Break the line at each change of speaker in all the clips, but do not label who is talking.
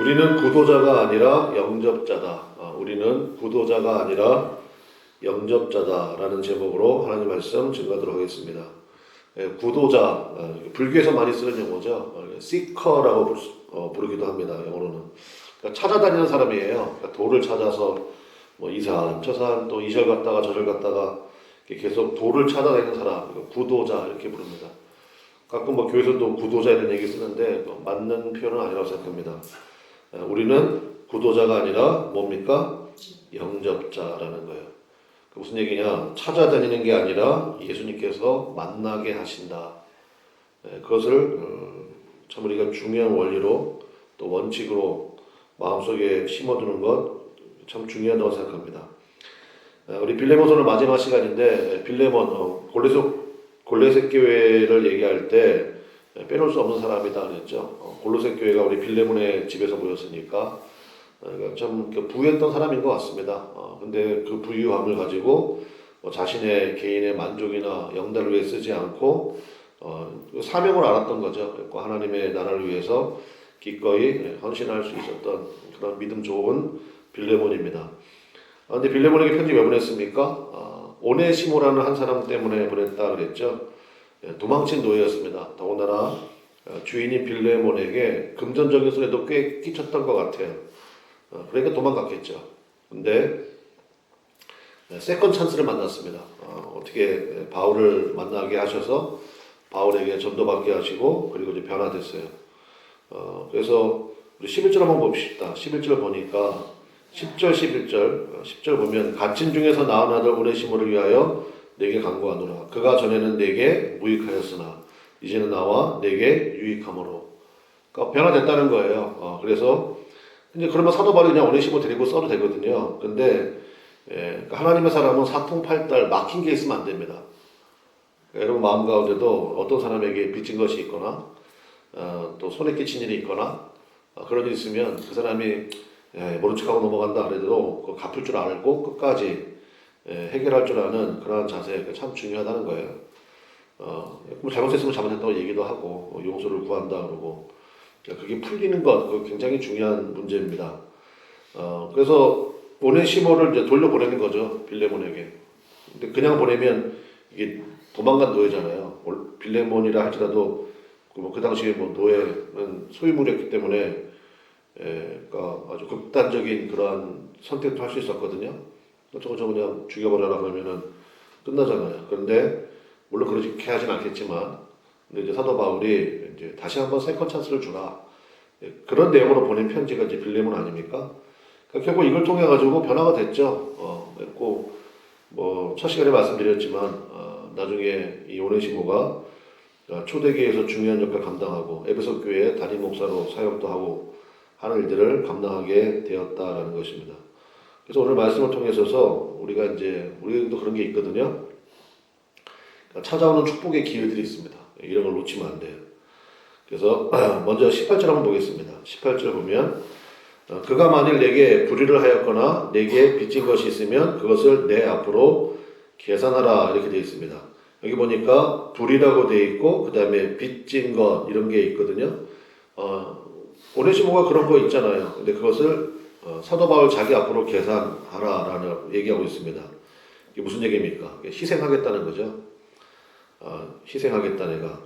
우리는 구도자가 아니라 영접자다. 아, 우리는 구도자가 아니라 영접자다라는 제목으로 하나님 말씀 증거하도록 하겠습니다. 예, 구도자, 아, 불교에서 많이 쓰는 용어죠. 어, 부르, 어, 부르기도 합니다. 영어로는. 그러니까 찾아다니는 사람이에요. 그러니까 도를 찾아서 뭐 이산, 저산, 또 이 절 갔다가 저 절 갔다가 이렇게 계속 도를 찾아다니는 사람, 이거 구도자 이렇게 부릅니다. 가끔 뭐 교회에서도 구도자 이런 얘기 쓰는데 뭐 맞는 표현은 아니라고 생각합니다. 에, 우리는 구도자가 아니라 뭡니까? 영접자라는 거예요. 그 무슨 얘기냐? 찾아다니는 게 아니라 예수님께서 만나게 하신다. 에, 그것을 어, 참 우리가 중요한 원리로 또 원칙으로 마음속에 심어두는 것 참 중요하다고 생각합니다. 에, 우리 빌레몬서는 마지막 시간인데 빌레몬 어, 골레속 골레색 교회를 얘기할 때 빼놓을 수 없는 사람이다 그랬죠. 어, 골로새 교회가 우리 빌레몬의 집에서 모였으니까 어, 그러니까 참 이렇게 부유했던 사람인 것 같습니다. 어, 근데 그 부유함을 가지고 어, 자신의 개인의 만족이나 영달을 위해 쓰지 않고 어, 그 사명을 알았던 거죠. 하나님의 나라를 위해서 기꺼이 헌신할 수 있었던 그런 믿음 좋은 빌레몬입니다. 아, 근데 빌레몬에게 편지 왜 보냈습니까? 아, 오네시모라는 한 사람 때문에 보냈다 그랬죠. 예, 도망친 노예였습니다. 더군다나 어, 주인인 빌레몬에게 금전적인 손해도 꽤 끼쳤던 것 같아요. 어, 그러니까 도망갔겠죠. 근데 네, 세컨 찬스를 만났습니다. 어, 어떻게 바울을 만나게 하셔서 바울에게 전도받게 하시고 그리고 이제 변화됐어요. 어, 그래서 우리 11절 한번 봅시다. 11절 보니까 10절 11절 어, 10절 보면 갇힌 중에서 낳은 아들 오네시모를 위하여 내게 간구하노라. 그가 전에는 내게 무익하였으나 이제는 나와 내게 유익함으로. 그러니까 변화됐다는 거예요. 어, 그래서 이제 그러면 사도 바울이 그냥 오네시모 데리고 써도 되거든요. 근데 예, 그러니까 하나님의 사람은 사통팔달 막힌 게 있으면 안 됩니다. 그러니까 여러분 마음 가운데도 어떤 사람에게 빚진 것이 있거나 어, 또 손에 끼친 일이 있거나 어, 그런 일이 있으면 그 사람이 예, 모른 척하고 넘어간다 그래도 그 갚을 줄 알고 끝까지 예, 해결할 줄 아는 그러한 자세가 참 중요하다는 거예요. 어, 뭐 잘못했으면 잘못했다고 얘기도 하고 뭐 용서를 구한다 그러고 그러니까 그게 풀리는 것 그거 굉장히 중요한 문제입니다. 어, 그래서 오네시모를 이제 돌려보내는 거죠 빌레몬에게. 근데 그냥 보내면 이게 도망간 노예잖아요. 올- 빌레몬이라 할지라도 그 뭐그 당시에 뭐 노예는 소유물이었기 때문에 예, 그러니까 아주 극단적인 그러한 선택도 할 수 있었거든요. 저거 저 그냥 죽여버려라 그러면은 끝나잖아요. 그런데 물론 그렇게 하진 않겠지만 근데 이제 사도 바울이 이제 다시 한번 세컨 찬스를 주라 예, 그런 내용으로 보낸 편지가 이제 빌레몬 아닙니까? 그러니까 결국 이걸 통해 가지고 변화가 됐죠. 어, 됐고 뭐첫 시간에 말씀드렸지만 어, 나중에 이 오네시모가 어, 초대교회에서 중요한 역할 감당하고 에베소 교회 담임 목사로 사역도 하고 하는 일들을 감당하게 되었다라는 것입니다. 그래서 오늘 말씀을 통해서서 우리가 이제 우리도 그런 게 있거든요. 그러니까 찾아오는 축복의 기회들이 있습니다. 이런 걸 놓치면 안 돼요. 그래서 먼저 18절 한번 보겠습니다. 18절 보면 어, 그가 만일 내게 불의를 하였거나 내게 빚진 것이 있으면 그것을 내 앞으로 계산하라 이렇게 되어 있습니다. 여기 보니까 불이라고 되어 있고 그 다음에 빚진 것 이런 게 있거든요. 어, 오네시모가 그런 거 있잖아요. 근데 그것을 어, 사도 바울 자기 앞으로 계산하라라는 얘기하고 있습니다. 이게 무슨 얘기입니까? 희생하겠다는 거죠. 어, 희생하겠다 내가.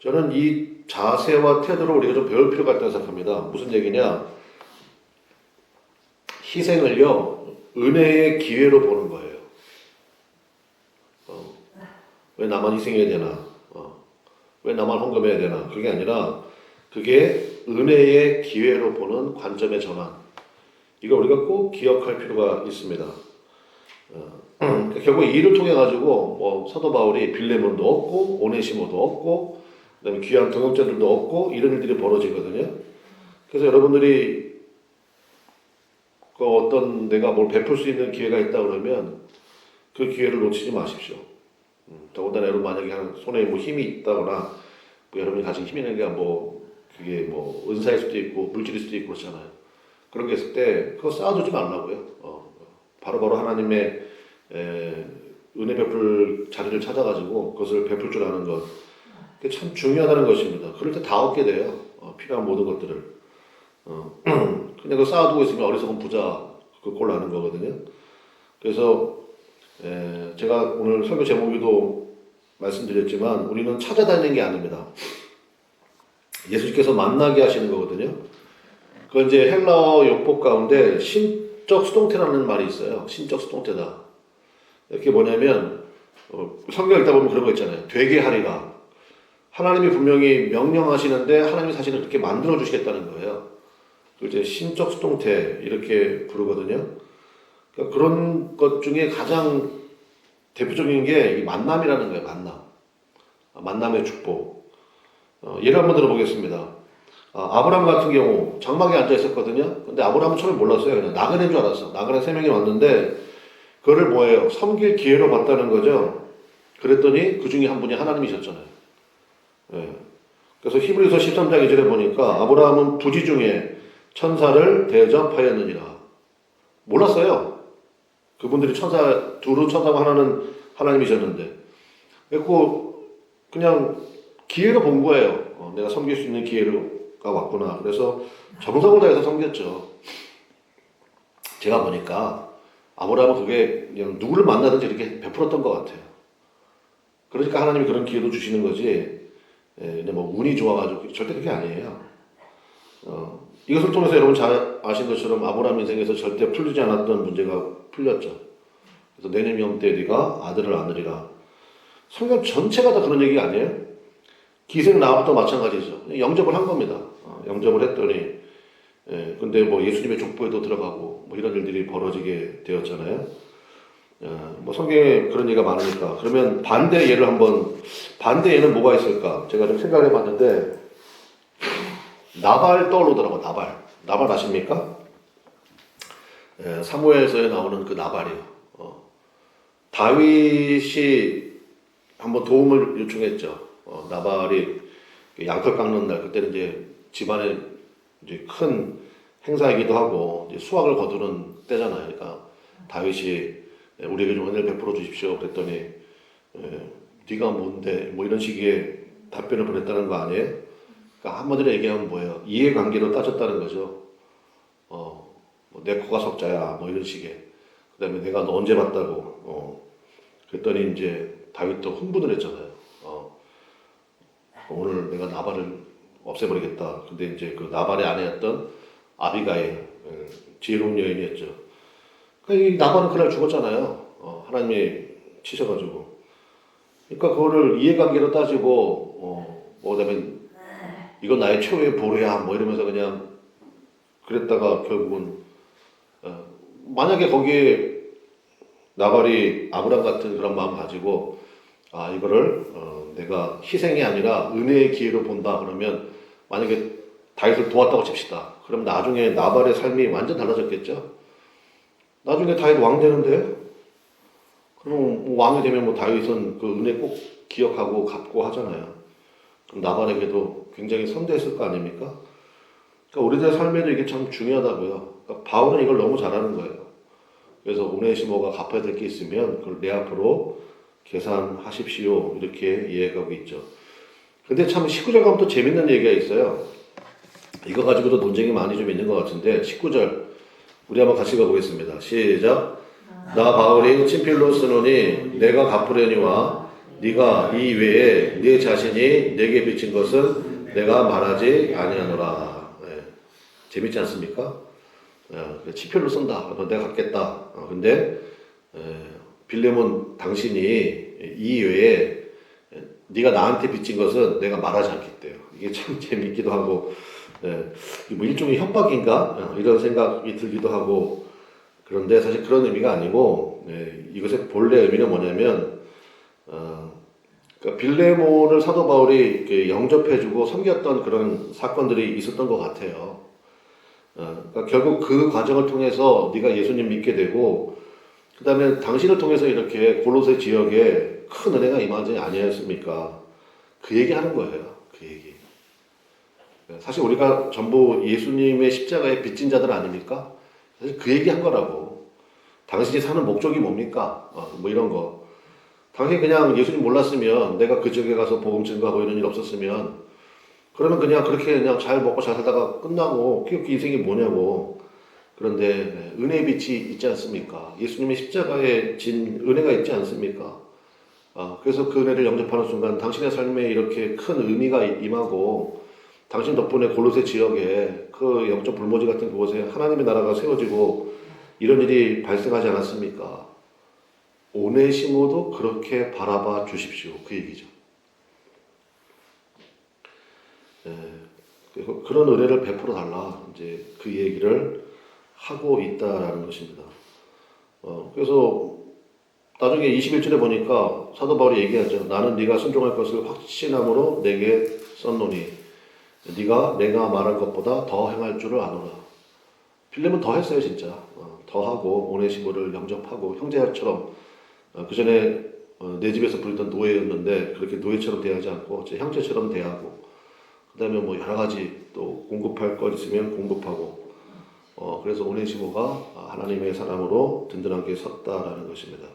저는 이 자세와 태도를 우리가 좀 배울 필요가 있다고 생각합니다. 무슨 얘기냐? 희생을요 은혜의 기회로 보는 거예요. 어, 왜 나만 희생해야 되나? 어, 왜 나만 헌금해야 되나? 그게 아니라 그게 은혜의 기회로 보는 관점의 전환. 이거 우리가 꼭 기억할 필요가 있습니다. 어, 그러니까 결국 이 일을 통해 가지고 뭐 사도 바울이 빌레몬도 얻고 오네시모도 얻고 그다음에 귀한 동역자들도 얻고 이런 일들이 벌어지거든요. 그래서 여러분들이 그 어떤 내가 뭘 베풀 수 있는 기회가 있다 그러면 그 기회를 놓치지 마십시오. 음, 더군다나 여러분 만약에 한 손에 뭐 힘이 있다거나 뭐 여러분이 가진 힘이 있는 게뭐 그게 뭐 은사일 수도 있고 물질일 수도 있고 그렇잖아요. 그런 게 있을 때 그거 쌓아두지 말라고요. 어, 바로바로 하나님의 에, 은혜 베풀 자리를 찾아가지고 그것을 베풀 줄 아는 것. 그게 참 중요하다는 것입니다. 그럴 때 다 얻게 돼요. 어, 필요한 모든 것들을. 어, 그냥 그 쌓아두고 있으면 어리석은 부자 그 꼴 나는 거거든요. 그래서 에, 제가 오늘 설교 제목에도 말씀드렸지만 우리는 찾아다니는 게 아닙니다. 예수님께서 만나게 하시는 거거든요. 그 이제 헬라어 용법 가운데 신적 수동태라는 말이 있어요. 신적 수동태다. 이게 뭐냐면 어, 성경 읽다 보면 그런 거 있잖아요. 되게 하리라. 하나님이 분명히 명령하시는데 하나님이 사실은 그렇게 만들어 주시겠다는 거예요. 그 이제 신적 수동태 이렇게 부르거든요. 그러니까 그런 것 중에 가장 대표적인 게이 만남이라는 거예요. 만남. 아, 만남의 축복. 어, 예를 한번 들어보겠습니다. 아, 아브람 같은 경우 장막에 앉아 있었거든요. 근데 아브람은 처음에 몰랐어요. 그냥 나그네인 줄 알았어. 나그네 세 명이 왔는데 그거를 뭐예요? 섬길 기회로 봤다는 거죠. 그랬더니 그 중에 한 분이 하나님이셨잖아요. 예. 그래서 히브리서 13장 2절에 보니까 아브라함은 부지 중에 천사를 대접하였느니라. 몰랐어요. 그분들이 천사, 둘은 천사고 하나는 하나님이셨는데. 그래고 그냥 기회로 본 거예요. 어, 내가 섬길 수 있는 기회 가 왔구나. 그래서 정성을 다해서 섬겼죠. 제가 보니까 아브라함은 그게 그냥 누구를 만나든지 이렇게 베풀었던 것 같아요. 그러니까 하나님이 그런 기회도 주시는 거지. 예, 뭐 운이 좋아가지고 절대 그게 아니에요. 어, 이것을 통해서 여러분 잘 아신 것처럼 아브라함 인생에서 절대 풀리지 않았던 문제가 풀렸죠. 그래서 내년 명때 네가 아들을 안으리라. 성경 전체가 다 그런 얘기 아니에요? 기생 나합도 마찬가지죠. 영접을 한 겁니다. 어, 영접을 했더니 예, 근데 뭐 예수님의 족보에도 들어가고 뭐 이런 일들이 벌어지게 되었잖아요. 어, 뭐 성경에 그런 얘기가 많으니까 그러면 반대 예를 한번 반대 예는 뭐가 있을까? 제가 좀 생각을 해봤는데 나발 떠오르더라고 나발. 나발 아십니까? 예, 사무엘서에 나오는 그 나발이요. 어, 다윗이 한번 도움을 요청했죠. 어, 나발이 양털 깎는 날 그때는 이제 집안에 이제 큰 행사이기도 하고 이제 수확을 거두는 때잖아요. 그러니까 다윗이 예, 우리에게 좀 은혜를 베풀어 주십시오. 그랬더니 예, 네가 뭔데 뭐 이런 식의 답변을 보냈다는 거 아니에요? 그러니까 한마디로 얘기하면 뭐예요? 이해관계로 따졌다는 거죠. 어, 뭐 내 코가 석자야 뭐 이런 식의. 그다음에 내가 너 언제 봤다고. 어, 그랬더니 이제 다윗도 흥분을 했잖아요. 어, 오늘 내가 나발을 없애버리겠다. 근데 이제 그 나발의 아내였던 아비가일 예, 지혜로운 여인이었죠. 그러니까 이 나발은 그날 죽었잖아요. 어, 하나님이 치셔가지고. 그러니까 그거를 이해관계로 따지고 어, 뭐 그다음에 이건 나의 최후의 보루야 뭐 이러면서 그냥 그랬다가 결국은 어, 만약에 거기에 나발이 아브람 같은 그런 마음 가지고 아 이거를 어, 내가 희생이 아니라 은혜의 기회로 본다 그러면 만약에 다윗을 도왔다고 칩시다. 그럼 나중에 나발의 삶이 완전 달라졌겠죠. 나중에 다윗 왕 되는데 그럼 뭐 왕이 되면 뭐 다윗은 그 은혜 꼭 기억하고 갚고 하잖아요. 그럼 나발에게도 굉장히 선대했을 거 아닙니까? 그러니까 우리들 삶에도 이게 참 중요하다고요. 그러니까 바울은 이걸 너무 잘하는 거예요. 그래서 오네시모가 갚아야 될 게 있으면 그걸 내 앞으로 계산하십시오. 이렇게 이해가고 있죠. 근데 참 19절 가면 또 재밌는 얘기가 있어요. 이거 가지고도 논쟁이 많이 좀 있는 것 같은데 19절 우리 한번 같이 가보겠습니다. 시작. 나 바울이 친필로 쓰노니 내가 갚으려니와 네가 이 외에 네 자신이 내게 비친 것은 내가 말하지 아니하노라. 예. 재밌지 않습니까? 어, 치표를 쓴다. 내가 갚겠다. 어, 근데 에, 빌레몬 당신이 이 외에 에, 네가 나한테 빚진 것은 내가 말하지 않겠대요. 이게 참 재밌기도 하고 예, 뭐 일종의 협박인가 어, 이런 생각이 들기도 하고 그런데 사실 그런 의미가 아니고 예, 이것의 본래 의미는 뭐냐면 어, 그러니까 빌레몬을 사도 바울이 영접해주고 섬겼던 그런 사건들이 있었던 것 같아요. 어, 그러니까 결국 그 과정을 통해서 네가 예수님 믿게 되고 그 다음에 당신을 통해서 이렇게 골로새 지역에 큰 은혜가 임하지 아니었습니까? 그 얘기 하는 거예요. 그 얘기. 사실 우리가 전부 예수님의 십자가에 빚진 자들 아닙니까? 사실 그 얘기 한 거라고. 당신이 사는 목적이 뭡니까? 어, 뭐 이런 거. 당신이 그냥 예수님 몰랐으면 내가 그 지역에 가서 복음 증거하고 이런 일 없었으면 그러면 그냥 그렇게 그냥 잘 먹고 잘 살다가 끝나고 그게 그 인생이 뭐냐고. 그런데 은혜의 빛이 있지 않습니까? 예수님의 십자가에 진 은혜가 있지 않습니까? 아, 그래서 그 은혜를 영접하는 순간 당신의 삶에 이렇게 큰 의미가 임하고 당신 덕분에 골로새 지역에 그 영적 불모지 같은 그곳에 하나님의 나라가 세워지고 이런 일이 발생하지 않았습니까? 오네시모도 그렇게 바라봐 주십시오. 그 얘기죠. 예, 그런 은혜를 베풀어 달라. 이제 그 얘기를 하고 있다라는 것입니다. 어, 그래서 나중에 21절에 보니까 사도 바울이 얘기하죠. 나는 네가 순종할 것을 확신함으로 내게 썼노니 네가 내가 말한 것보다 더 행할 줄을 아노라. 빌렘은 더 했어요 진짜. 어, 더 하고 오네시모를 영접하고 형제처럼 어, 그 전에 어, 내 집에서 부르던 노예였는데 그렇게 노예처럼 대하지 않고 제 형제처럼 대하고 그 다음에 뭐 여러 가지 또 공급할 것 있으면 공급하고 어, 그래서 오네시모가 하나님의 사람으로 든든하게 섰다라는 것입니다.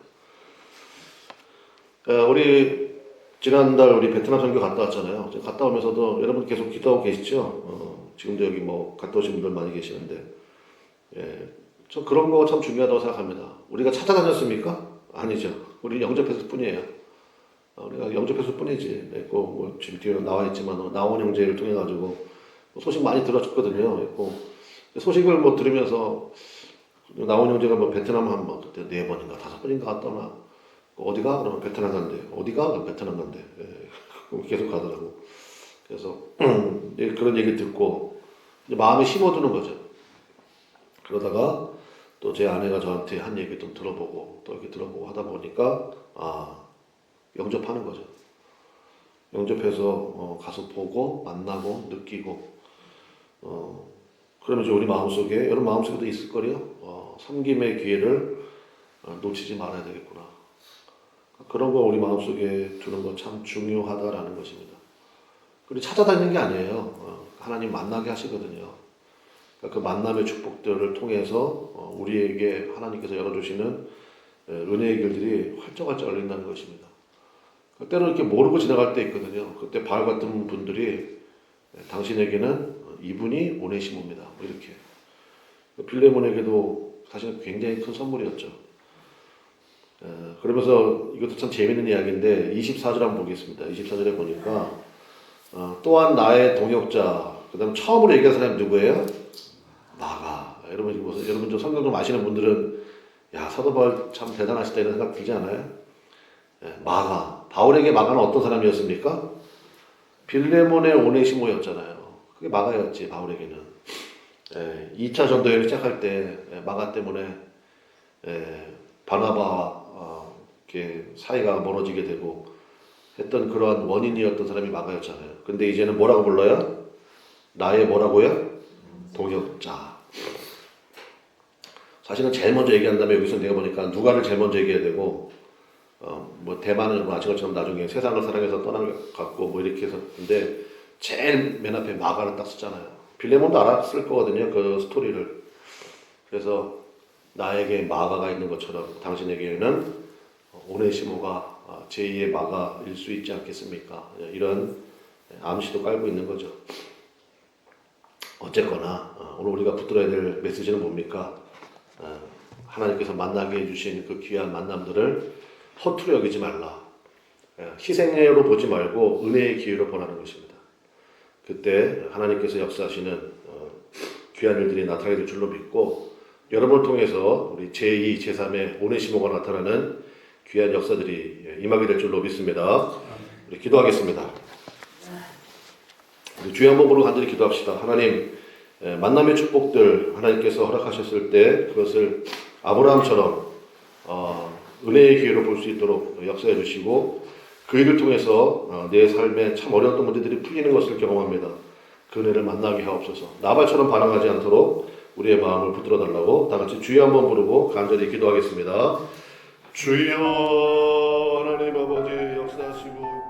어, 우리 지난달 우리 베트남 선교 갔다 왔잖아요. 갔다 오면서도 여러분 계속 기도하고 계시죠? 어, 지금도 여기 뭐 갔다 오신 분들 많이 계시는데, 예, 저 그런 거 참 중요하다고 생각합니다. 우리가 찾아다녔습니까? 아니죠. 우리 영접했을 뿐이에요. 어, 우리가 영접했을 뿐이지. 네, 그, 뭐 지금 뒤에 나와 있지만 어, 나원 형제를 통해 가지고 소식 많이 들었거든요. 있고 소식을 뭐 들으면서 나원 형제가 뭐 베트남 한번 그때 네 번인가 다섯 번인가 갔다 오나 어디가? 그러면 베트남 간대. 어디가? 그럼 베트남 간대. 예. 계속 가더라고. 그래서 예, 그런 얘기 듣고 마음에 심어두는 거죠. 그러다가 또 제 아내가 저한테 한 얘기 좀 들어보고 또 이렇게 들어보고 하다 보니까 아 영접하는 거죠. 영접해서 어, 가서 보고 만나고 느끼고 어, 그러면 이제 우리 마음속에 여러분 마음속에도 있을 거요 어, 섬김의 기회를 어, 놓치지 말아야 되겠구나. 그런 거 우리 마음속에 두는 건 참 중요하다라는 것입니다. 그리고 찾아다니는 게 아니에요. 어, 하나님 만나게 하시거든요. 그러니까 그 만남의 축복들을 통해서 어, 우리에게 하나님께서 열어주시는 예, 은혜의 길들이 활짝활짝 열린다는 것입니다. 때로 이렇게 모르고 지나갈 때 있거든요. 그때 바울 같은 분들이 예, 당신에게는 이분이 오네시모입니다. 뭐 이렇게. 빌레몬에게도 사실 굉장히 큰 선물이었죠. 어, 그러면서 이것도 참 재밌는 이야기인데 24절 한번 보겠습니다. 24절에 보니까 어, 또한 나의 동역자 그 다음 처음으로 얘기한 사람이 누구예요? 마가. 여러분 여러분 좀 성경 좀 아시는 분들은 야 사도 바울 참 대단하시다 이런 생각 들지 않아요? 예, 마가. 바울에게 마가는 어떤 사람이었습니까? 빌레몬의 오네시모였잖아요. 그게 마가였지 바울에게는. 예, 2차 전도 여행 시작할 때 예, 마가 때문에 예, 바나바와 어, 이렇게 사이가 멀어지게 되고 했던 그러한 원인이었던 사람이 마가였잖아요. 근데 이제는 뭐라고 불러요? 나의 뭐라고요? 동역자. 사실은 제일 먼저 얘기한다면 여기서 내가 보니까 누가를 제일 먼저 얘기해야 되고 어, 뭐 대만은 뭐 아신 것처럼 나중에 세상을 사랑해서 떠난 것 같고 뭐 이렇게 해서 근데 제일 맨 앞에 마가를 딱 쓰잖아요. 빌레몬도 알았을 거거든요. 그 스토리를. 그래서 나에게 마가가 있는 것처럼 당신에게는 오네시모가 제2의 마가일 수 있지 않겠습니까? 이런 암시도 깔고 있는 거죠. 어쨌거나 어, 오늘 우리가 붙들어야 될 메시지는 뭡니까? 어, 하나님께서 만나게 해주신 그 귀한 만남들을 허투루 여기지 말라. 예, 희생으로 보지 말고 은혜의 기회로 보라는 것입니다. 그때 하나님께서 역사하시는 어, 귀한 일들이 나타나게 될 줄로 믿고 여러분을 통해서 우리 제2, 제3의 오네시모가 나타나는 귀한 역사들이 임하게 될 줄로 믿습니다. 우리 기도하겠습니다. 주여 한번 보러 간절히 기도합시다. 하나님, 만남의 축복들 하나님께서 허락하셨을 때 그것을 아브라함처럼 어, 은혜의 기회로 볼 수 있도록 역사해 주시고 그 일을 통해서 어, 내 삶에 참 어려웠던 문제들이 풀리는 것을 경험합니다. 그 은혜를 만나게 하옵소서. 나발처럼 반항하지 않도록 우리의 마음을 붙들어 달라고 다 같이 주여 한번 부르고 간절히 기도하겠습니다. 주여 하나님 아버지 역사하시고